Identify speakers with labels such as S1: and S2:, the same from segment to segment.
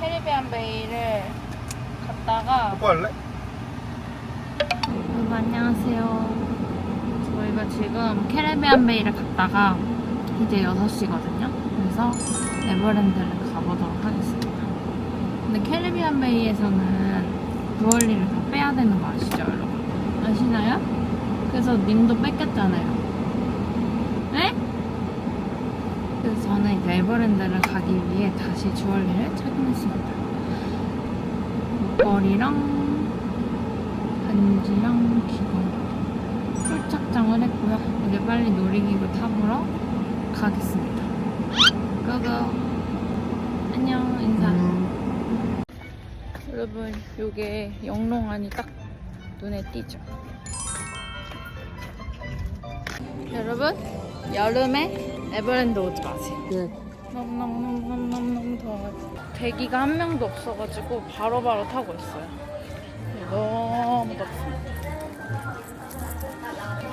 S1: 캐리비안 베이를 갔다가
S2: 할래?
S1: 여러분 안녕하세요. 저희가 지금 캐리비안 베이를 갔다가 이제 6시거든요. 그래서 에버랜드를 가보도록 하겠습니다. 근데 캐리비안 베이에서는 주얼리를 다 빼야 되는 거 아시죠, 여러분? 아시나요? 그래서 님도 뺏겼잖아요. 네? 그래서 저는 이제 에버랜드를 가기 위해 다시 주얼리를 착용했습니다. 목걸이랑 반지랑 귀걸이 풀착장을 했고요. 이제 빨리 놀이기구 타보러 가겠습니다. 고고 안녕 인사. 여러분 요게 영롱하니 딱 눈에 띄죠. 여러분 여름에 에버랜드 오지 마세요.
S2: 네.
S1: 너무너무너무너무 더워. 대기가 한 명도 없어가지고 바로 바로 타고 있어요. 너무 덥습니다.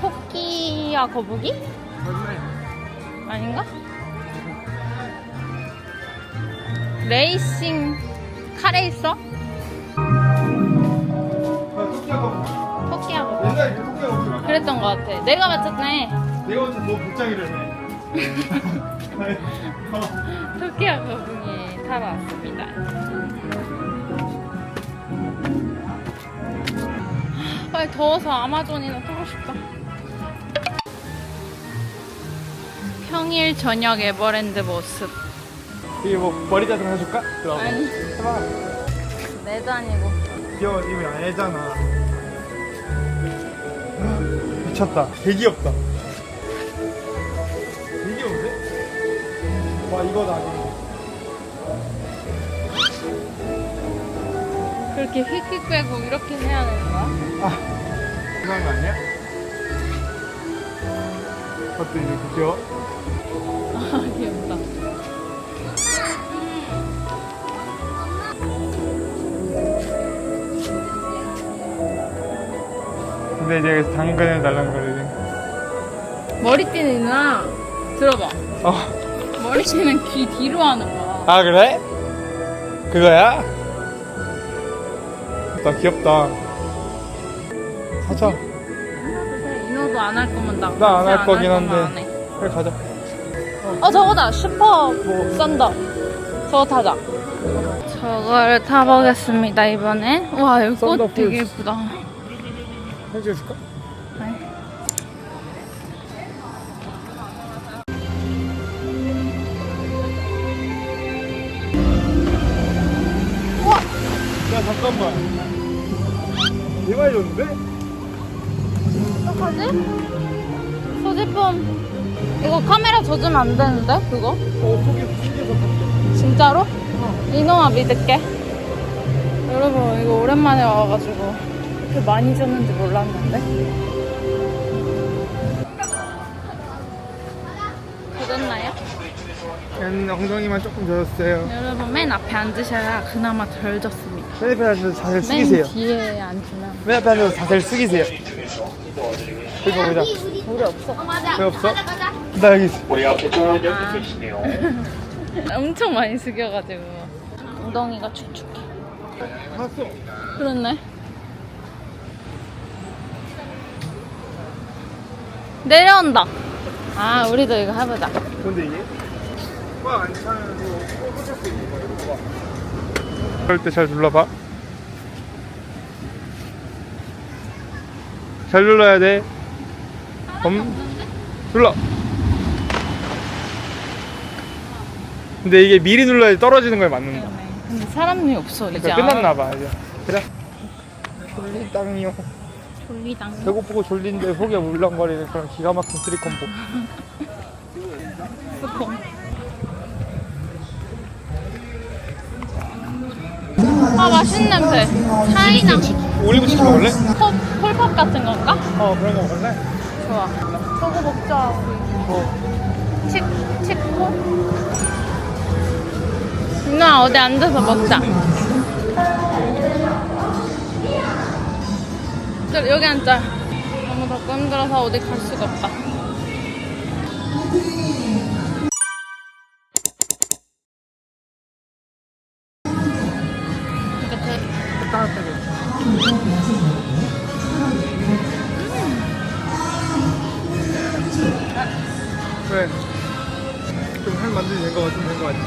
S1: 토끼야 거북이? 아닌가? 레이싱 카레이서? 토끼야 거북이. 그랬던 것 같아. 내가 맞췄네.
S2: 내가 어째 너 복장이라며.
S1: 토끼야 거북이 타러 왔습니다. 빨리 더워서 아마존이나 타고 싶다. 평일 저녁 에버랜드 모습.
S2: 이게 뭐 머리 자세 해줄까? 그럼.
S1: 아니,
S2: 해봐.
S1: 내도 아니고.
S2: 귀여워 이거 안 해잖아. 미쳤다. 되게 귀엽다. 와 이거다. 이거.
S1: 그렇게 휙휙 빼고 이렇게 해야 되는 거야?
S2: 아 이상한 거 아니야? 어때 이렇게 귀여워?
S1: 아, 귀엽다.
S2: 근데 이제 여기서 당근을 달랑거리네.
S1: 머리띠는 누나, 들어봐.
S2: 어.
S1: 머리띠는 귀 뒤로 하는 거야.
S2: 아 그래? 그거야? 나 귀엽다. 사자.
S1: 인호도 안 할 거면 나.
S2: 나 안 할 거긴
S1: 거면
S2: 한데. 그래 가자.
S1: 어 저거다 슈퍼 썬더 저거 타자 저거를 타보겠습니다 이번에 와 여기 꽃
S2: 썬더
S1: 되게. 예쁘다
S2: 해줄까? 잠깐만. 얘가 줬는데?
S1: 어떡하지? 소지품 이거 카메라 젖으면 안 되는데 그거?
S2: 어 속에서 숨겨서 샀어.
S1: 진짜로? 이놈아 믿을게 여러분 이거 오랜만에 와가지고 이렇게 많이 줬는지 몰랐는데
S2: 음, 엉덩이만 조금 젖었어요.
S1: 여러분 맨 앞에 앉으셔야 그나마 덜 젖습니다
S2: 맨 앞에 앉아서 자세를
S1: 맨
S2: 숙이세요.
S1: 뒤에 앉으면
S2: 맨 앞에 앉아서 자세를 숙이세요. 여기 보자.
S1: 우리 없어
S2: 왜 없어? 나 여기 있어.
S3: 우리 앞에 또 여기 계시네요.
S1: 엄청 많이 숙여가지고 엉덩이가 축축해
S2: 봤어.
S1: 그렇네 내려온다 아 우리도 이거 해보자
S2: 근데 이게 꽉안 차면 이거 꽂을 수 있는 거야. 이거 봐. 그럴 때 잘 눌러봐. 잘 눌러야 돼. 엄, 눌러. 근데 이게 미리 눌러야 떨어지는 거에 맞는다.
S1: 근데 사람이 없어 이제
S2: 그러니까 끝났나 봐 이제. 그래. 졸리당요.
S1: 졸리당
S2: 배고프고 졸린데 속에 울렁거리는 그런 기가 막힌 쓰리 콤보.
S1: 스폰 아 맛있는 냄새 차이나
S2: 올리브 치킨 먹을래?
S1: 컵, 콜팝 같은 건가?
S2: 어 그런 거 먹을래?
S1: 좋아 저거 먹자 우리
S2: 어.
S1: 치, 치코? 누나 어디 앉아서 먹자 들 여기 앉자. 너무 덥고 힘들어서 어디 갈 수가 없다. 왜? 좀할 만들이 된거 같으면 된거 같지?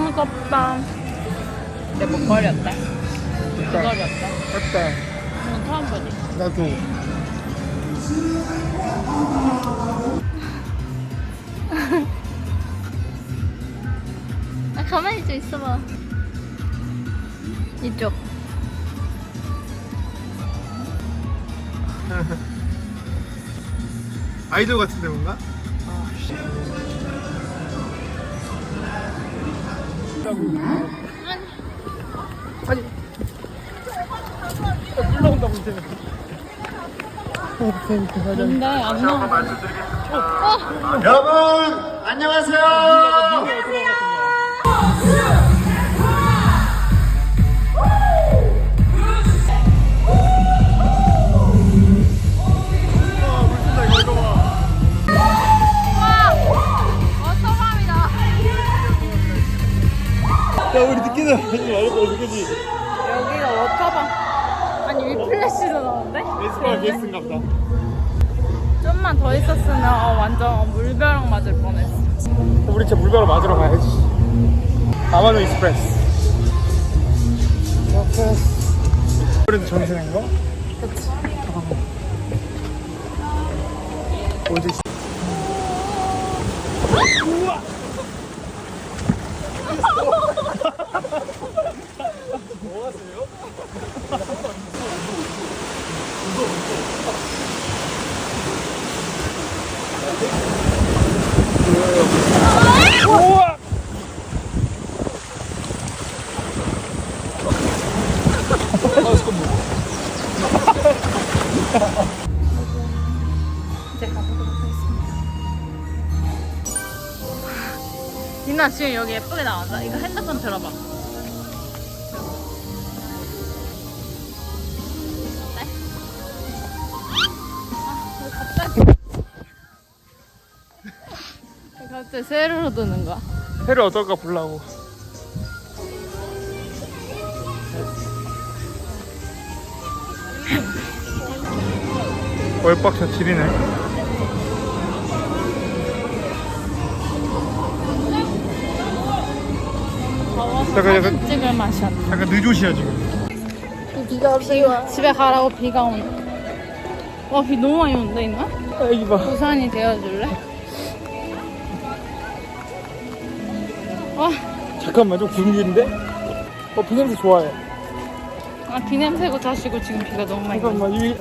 S1: 너무 덥다. 내 목걸이 어때? 목걸이 어때?
S2: 맞다.
S1: 이건 처음 보지?
S2: 나도.
S1: 아, 가만히 좀 있어봐. 이쪽.
S2: 아이돌 같은데 뭔가? 아니. 물러온다 문제.
S1: 근데 안 나와.
S4: 여러분 안녕하세요.
S1: 워터밤이다.
S2: 말고 늦게지.
S1: 여기가 워터밤. 아니 위플래시도 나오는데?
S2: 에스파 게스트인가 보다.
S1: 좀만 더 있었으면 어, 완전 물벼락 맞을 뻔했어.
S2: 우리 진짜 물벼락 맞으러 가야지. 아마노 익스프레스. 익스프레스. 브랜드 정신인 거?
S1: 그치.
S2: 어디? 우와!
S1: 이제 가보도록 하겠습니다. 디나 지금 여기 예쁘게 나온다. 이거 핸드폰 들어봐. 어때? 아, 왜 갑자기. 세로로 드는 거야.
S2: 회를 어떨까 보려고. 월박샷 지리네.
S1: 사진
S2: 잠깐.
S1: 찍을 맛이 안 나.
S2: 약간 늦옷이야 지금.
S1: 비가 비가 집에 가라고 비가 오네. 와, 비 너무 많이 온다, 이나?
S2: 아, 여기 봐.
S1: 우산이 되어줄래? 와,
S2: 잠깐만 좀 분위기인데? 어 비냄새 좋아해.
S1: 아, 비 냄새고 자시고 지금 비가 너무 많이 와.
S2: 잠깐만 이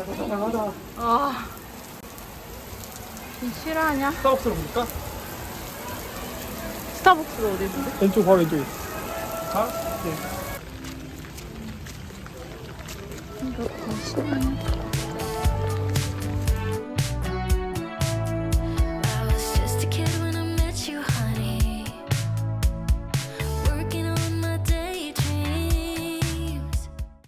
S1: 아, 비 싫어하냐?
S2: 스타벅스로 볼까?
S1: 스타벅스가 어디 있는데?
S2: 왼쪽 바로 왼쪽 에. 가? 네.
S1: 이거 비 싫어하냐?